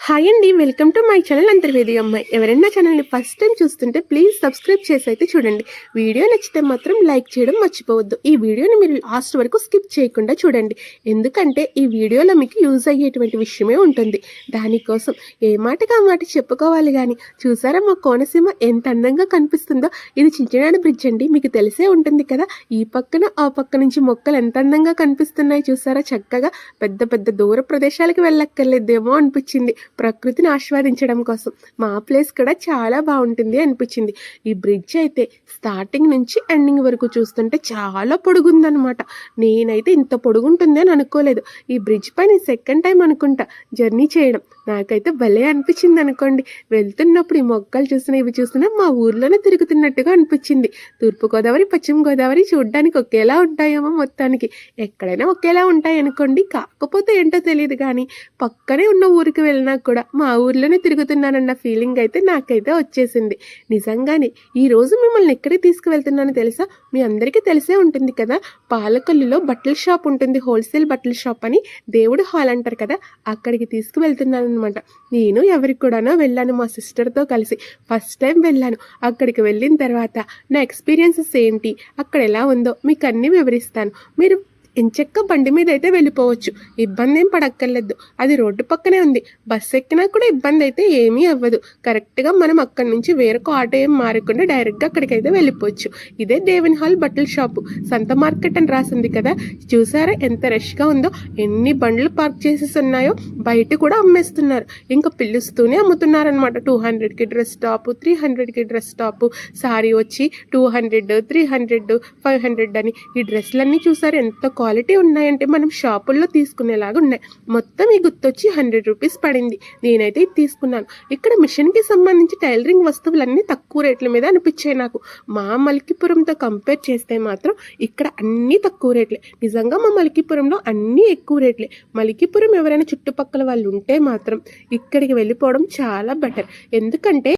Hi అండి welcome to my channel Antarvedi అమ్మాయి ఎవరైనా ఛానల్ని ఫస్ట్ టైం చూస్తుంటే ప్లీజ్ సబ్స్క్రైబ్ చేసి అయితే చూడండి. వీడియో నచ్చితే మాత్రం లైక్ చేయడం మర్చిపోవద్దు. ఈ వీడియోని మీరు లాస్ట్ వరకు స్కిప్ చేయకుండా చూడండి. ఎందుకంటే ఈ వీడియోలో మీకు యూజ్ అయ్యేటువంటి విషయమే ఉంటుంది. దానికోసం ఏ మాటగా మాట చెప్పుకోవాలి కానీ చూసారా మా కోనసీమ ఎంత అందంగా కనిపిస్తుందో? ఇది చించినాడు బ్రిడ్జ్ అండి. మీకు తెలిసే ఉంటుంది కదా ఈ పక్కన ఆ పక్క నుంచి మొక్కలు ఎంత అందంగా కనిపిస్తున్నాయి చూసారా? చక్కగా పెద్ద పెద్ద దూర ప్రదేశాలకు వెళ్ళక్కర్లేదేమో అనిపించింది. ప్రకృతిని ఆస్వాదించడం కోసం. మా ప్లేస్ కూడా చాలా బాగుంటుంది అనిపించింది. ఈ బ్రిడ్జ్ అయితే స్టార్టింగ్ నుంచి ఎండింగ్ వరకు చూస్తుంటే చాలా పొడుగుందనమాట నేనైతే ఇంత పొడుగుంటుంది అని అనుకోలేదు. ఈ బ్రిడ్జ్ పైన సెకండ్ టైం అనుకుంటా జర్నీ చేయడం. నాకైతే భలే అనిపించింది అనుకోండి. వెళ్తున్నప్పుడు ఈ మొక్కలు చూసినా ఇవి చూసినా మా ఊర్లోనే తిరుగుతున్నట్టుగా అనిపించింది. తూర్పుగోదావరి పశ్చిమ గోదావరి చూడడానికి ఒకేలా ఉంటాయేమో మొత్తానికి. ఎక్కడైనా ఒకేలా ఉంటాయి అనుకోండి కాకపోతే ఏంటో తెలియదు కానీ పక్కనే ఉన్న ఊరికి వెళ్ళినా కూడా మా ఊర్లోనే తిరుగుతున్నానన్న ఫీలింగ్ అయితే నాకైతే వచ్చేసింది. నిజంగానే ఈ రోజు మిమ్మల్ని ఎక్కడికి తీసుకువెళ్తున్నానో తెలుసా? మీ అందరికీ తెలిసే ఉంటుంది కదా? పాలకొల్లులో బట్టల షాప్ ఉంటుంది. హోల్సేల్ బట్టల షాప్ అని దేవుడు హాల్ అంటారు కదా? అక్కడికి తీసుకువెళ్తున్నాను అనమాట నేను ఎవరికి కూడానో వెళ్ళాను మా సిస్టర్తో కలిసి. ఫస్ట్ టైం వెళ్ళాను. అక్కడికి వెళ్ళిన తర్వాత నా ఎక్స్పీరియన్సెస్ ఏంటి? అక్కడ ఎలా ఉందో మీకు అన్నీ వివరిస్తాను. మీరు ఎంచక్క బండి మీద అయితే వెళ్ళిపోవచ్చు. ఇబ్బంది ఏం పడక్కర్లేదు. అది రోడ్డు పక్కనే ఉంది. బస్సు ఎక్కినా కూడా ఇబ్బంది అయితే ఏమీ అవ్వదు. కరెక్ట్గా మనం అక్కడి నుంచి వేరొక ఆటో ఏం మారకుండా డైరెక్ట్గా అక్కడికైతే వెళ్ళిపోవచ్చు. ఇదే దేవన్ హాల్ బట్టల షాపు. సంత మార్కెట్ అని రాసింది కదా. చూసారా ఎంత రష్గా ఉందో. ఎన్ని బండ్లు పార్క్ చేసేసి ఉన్నాయో బయట కూడా అమ్మేస్తున్నారు. ఇంకా పిలుస్తూనే అమ్ముతున్నారనమాట టూ హండ్రెడ్కి డ్రెస్ టాప్ త్రీ హండ్రెడ్కి డ్రెస్ టాప్. సారీ వచ్చి two hundred three hundred five hundred అని. ఈ డ్రెస్లన్నీ చూసారు ఎంత క్వాలిటీ ఉన్నాయంటే మనం షాపుల్లో తీసుకునేలాగా ఉన్నాయి. మొత్తం ఈ గుర్తొచ్చి హండ్రెడ్ రూపీస్ పడింది. నేనైతే ఇది తీసుకున్నాను. ఇక్కడ మిషన్కి సంబంధించి టైలరింగ్ వస్తువులన్నీ తక్కువ రేట్ల మీద అనిపించాయి నాకు. మా మలికిపురంతో కంపేర్ చేస్తే మాత్రం ఇక్కడ అన్నీ తక్కువ రేట్లే. నిజంగా మా మలికిపురంలో అన్నీ ఎక్కువ రేట్లే. మలికిపురం ఎవరైనా చుట్టుపక్కల వాళ్ళు ఉంటే మాత్రం ఇక్కడికి వెళ్ళిపోవడం చాలా బెటర్. ఎందుకంటే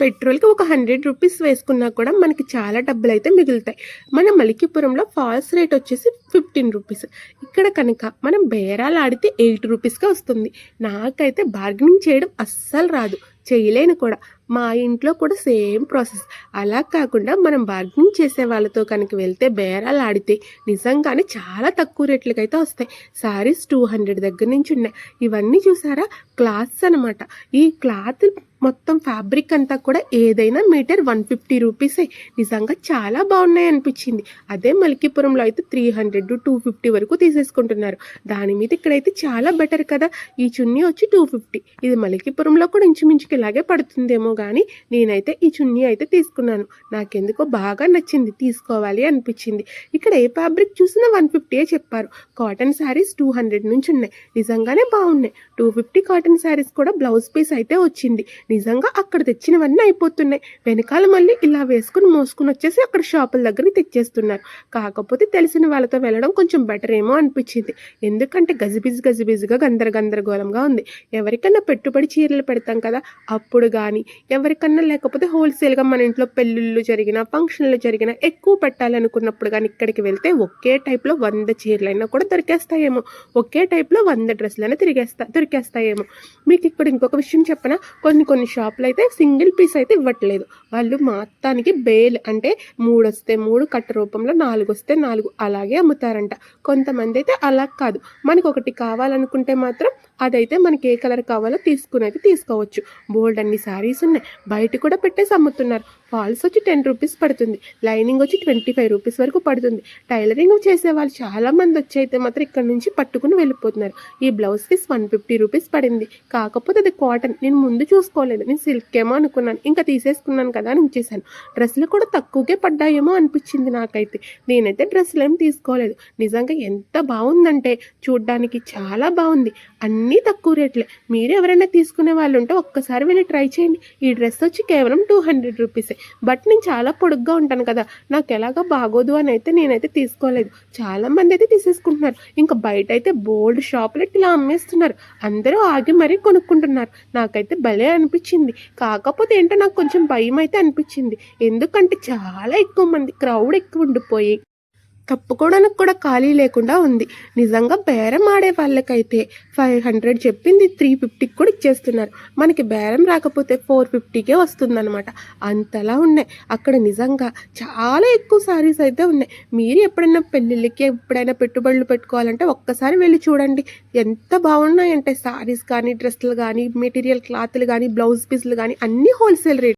పెట్రోల్కి ఒక హండ్రెడ్ రూపీస్ వేసుకున్నా కూడా మనకి చాలా డబ్బులు అయితే మిగులుతాయి. మన మలికిపురంలో ఫాల్స్ రేట్ వచ్చేసి ఫిఫ్టీన్ రూపీస్. ఇక్కడ కనుక మనం బేరాలు ఆడితే ఎయిట్ రూపీస్గా వస్తుంది. నాకైతే బార్గెనింగ్ చేయడం అస్సలు రాదు. చేయలేను కూడా. మా ఇంట్లో కూడా సేమ్ ప్రాసెస్. అలా కాకుండా మనం బార్గెనింగ్ చేసే వాళ్ళతో కనుక వెళ్తే బేరాలు ఆడితే నిజంగానే చాలా తక్కువ రేట్లకి అయితే వస్తాయి. శారీస్ టూ హండ్రెడ్ దగ్గర నుంచి ఉన్నాయి. ఇవన్నీ చూసారా? క్లాత్స్ అనమాట ఈ క్లాత్ మొత్తం ఫ్యాబ్రిక్ అంతా కూడా ఏదైనా మీటర్ వన్ ఫిఫ్టీ రూపీసే నిజంగా చాలా బాగున్నాయి అనిపించింది. అదే మలికిపురంలో అయితే త్రీ హండ్రెడ్ టూ ఫిఫ్టీ వరకు తీసేసుకుంటున్నారు. దాని మీద ఇక్కడైతే చాలా బెటర్ కదా. ఈ చున్నీ వచ్చి టూ ఫిఫ్టీ ఇది మలికిపురంలో కూడా ఇంచుమించుకి ఇలాగే పడుతుందేమో కానీ నేనైతే ఈ చున్నీ అయితే తీసుకున్నాను. నాకెందుకో బాగా నచ్చింది తీసుకోవాలి అనిపించింది. ఇక్కడ ఏ ఫ్యాబ్రిక్ చూసినా వన్ ఫిఫ్టీయే చెప్పారు. కాటన్ శారీస్ టూ హండ్రెడ్ నుంచి ఉన్నాయి. నిజంగానే బాగున్నాయి. టూ ఫిఫ్టీ కాటన్ శారీస్ కూడా బ్లౌజ్ పీస్ అయితే వచ్చింది. నిజంగా అక్కడ తెచ్చినవన్నీ అయిపోతున్నాయి. వెనకాల మళ్ళీ ఇలా వేసుకుని మోసుకుని వచ్చేసి అక్కడ షాపుల దగ్గరికి తెచ్చేస్తున్నారు. కాకపోతే తెలిసిన వాళ్ళతో వెళ్ళడం కొంచెం బెటర్ ఏమో అనిపించింది. ఎందుకంటే గజిబిజి గజిబిజిగా గందర గందరగోళంగా ఉంది. ఎవరికన్నా పెట్టుబడి చీరలు పెడతాం కదా అప్పుడు కానీ ఎవరికన్నా లేకపోతే హోల్సేల్గా మన ఇంట్లో పెళ్ళిళ్ళు జరిగిన ఫంక్షన్లు జరిగిన ఎక్కువ పెట్టాలనుకున్నప్పుడు కానీ ఇక్కడికి వెళ్తే ఒకే టైప్లో వంద చీరలైనా కూడా దొరికేస్తాయేమో. ఒకే టైప్లో వంద డ్రెస్సులైనా తిరిగేస్తా దొరికేస్తాయేమో. మీకు ఇక్కడ ఇంకొక విషయం చెప్పనా? కొన్ని కొన్ని షాపులు అయితే సింగిల్ పీస్ అయితే ఇవ్వట్లేదు. వాళ్ళు మొత్తానికి బేల్ అంటే మూడు వస్తే మూడు కట్ట రూపంలో నాలుగు వస్తే నాలుగు అలాగే అమ్ముతారంట. కొంతమంది అయితే అలా కాదు. మనకు ఒకటి కావాలనుకుంటే మాత్రం అదైతే మనకి ఏ కలర్ కావాలో తీసుకుని అయితే తీసుకోవచ్చు. బోల్డ్ అన్ని శారీస్ ఉన్నాయి. బయట కూడా పెట్టేసి అమ్ముతున్నారు. ఫాల్స్ వచ్చి టెన్ రూపీస్ పడుతుంది. లైనింగ్ వచ్చి ట్వంటీ ఫైవ్ రూపీస్ వరకు పడుతుంది. టైలరింగ్ చేసే వాళ్ళు చాలా మంది వచ్చి అయితే మాత్రం ఇక్కడ నుంచి పట్టుకుని వెళ్ళిపోతున్నారు. ఈ blouse piece one fifty rupees పడింది. కాకపోతే అది కాటన్ నేను ముందు చూసుకోలేదు. నేను సిల్క్ ఏమో అనుకున్నాను. ఇంకా తీసేసుకున్నాను కదా అని ఇచ్చేసాను డ్రెస్సులు కూడా తక్కువకే పడ్డాయేమో అనిపించింది నాకైతే. నేనైతే డ్రెస్సులు ఏం తీసుకోలేదు. నిజంగా ఎంత బాగుందంటే చూడ్డానికి చాలా బాగుంది. అన్నీ తక్కువ రేట్లే. మీరు ఎవరైనా తీసుకునే వాళ్ళు ఉంటే ఒక్కసారి వెళ్ళి ట్రై చేయండి. ఈ డ్రెస్ వచ్చి కేవలం టూ హండ్రెడ్ రూపీసే బట్ నేను చాలా పొడుగ్గా ఉంటాను కదా. నాకు ఎలాగో బాగోదు అని అయితే నేనైతే తీసుకోలేదు. చాలా మంది అయితే తీసేసుకుంటున్నారు. ఇంకా బయట అయితే బోల్డ్ షాపులు ఇలా అమ్మేస్తున్నారు. అందరూ ఆగి మరీ కొనుక్కుంటున్నారు. నాకైతే భలే అనిపించింది. కాకపోతే ఏంటో నాకు కొంచెం భయం అయితే అనిపించింది. ఎందుకంటే చాలా ఎక్కువ మంది క్రౌడ్ ఎక్కువ ఉండిపోయి తప్పుకోవడానికి కూడా ఖాళీ లేకుండా ఉంది. నిజంగా బేరం ఆడే వాళ్ళకైతే ఫైవ్ హండ్రెడ్ చెప్పింది త్రీ ఫిఫ్టీకి కూడా ఇచ్చేస్తున్నారు. మనకి బేరం రాకపోతే ఫోర్ ఫిఫ్టీకే వస్తుందన్నమాట. అంతలా ఉన్నాయి. అక్కడ నిజంగా చాలా ఎక్కువ సారీస్ అయితే ఉన్నాయి. మీరు ఎప్పుడైనా పెళ్ళిళ్ళకి ఎప్పుడైనా పెట్టుబడులు పెట్టుకోవాలంటే ఒక్కసారి వెళ్ళి చూడండి. ఎంత బాగున్నాయంటే సారీస్ కానీ డ్రెస్సులు కానీ మెటీరియల్ క్లాత్లు కానీ బ్లౌజ్ పీస్లు కానీ అన్నీ హోల్సేల్ రేట్